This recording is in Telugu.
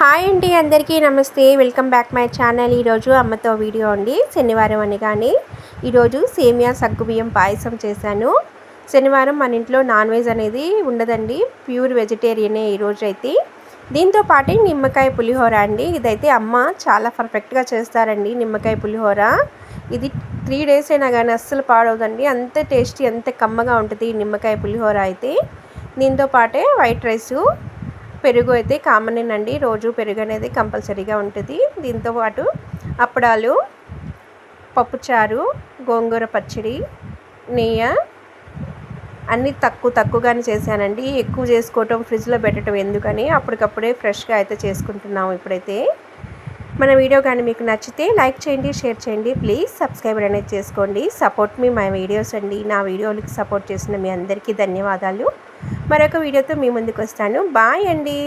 హాయ్ అండి అందరికీ నమస్తే. Welcome back my channel. ఈరోజు అమ్మతో వీడియో అండి. శనివారం అని కానీ ఈరోజు సేమియా సగ్గుబియ్యం పాయసం చేశాను. శనివారం మన ఇంట్లో నాన్ వెజ్ అనేది ఉండదండి. ప్యూర్ వెజిటేరియనే ఈరోజు అయితే. దీంతో పాటు నిమ్మకాయ పులిహోర అండి. ఇదైతే అమ్మ చాలా పర్ఫెక్ట్గా చేస్తారండి నిమ్మకాయ పులిహోర. ఇది త్రీ డేస్ అయినా కానీ అస్సలు పాడవదండి. అంత టేస్టీ అంత కమ్మగా ఉంటుంది నిమ్మకాయ పులిహోర అయితే. దీంతో పాటే వైట్ రైసు పెరుగు అయితే కామనేనండి రోజు పెరుగు అనేది కంపల్సరీగా ఉంటుంది. దీంతో పాటు అప్పడాలు పప్పుచారు గోంగూర పచ్చడి నెయ్యి అన్నీ తక్కువ తక్కువగానే చేశానండి. ఎక్కువ చేసుకోవటం ఫ్రిడ్జ్లో పెట్టడం ఎందుకని అప్పటికప్పుడే ఫ్రెష్గా అయితే చేసుకుంటున్నాము ఇప్పుడైతే. మన వీడియో కానీ మీకు నచ్చితే లైక్ చేయండి షేర్ చేయండి. ప్లీజ్ సబ్స్క్రైబర్ అనేది చేసుకోండి. సపోర్ట్ మీ మై వీడియోస్ అండి. నా వీడియోలకి సపోర్ట్ చేసిన మీ అందరికీ ధన్యవాదాలు. మరొక వీడియోతో మీ ముందుకు వస్తాను. బాయ్ అండి.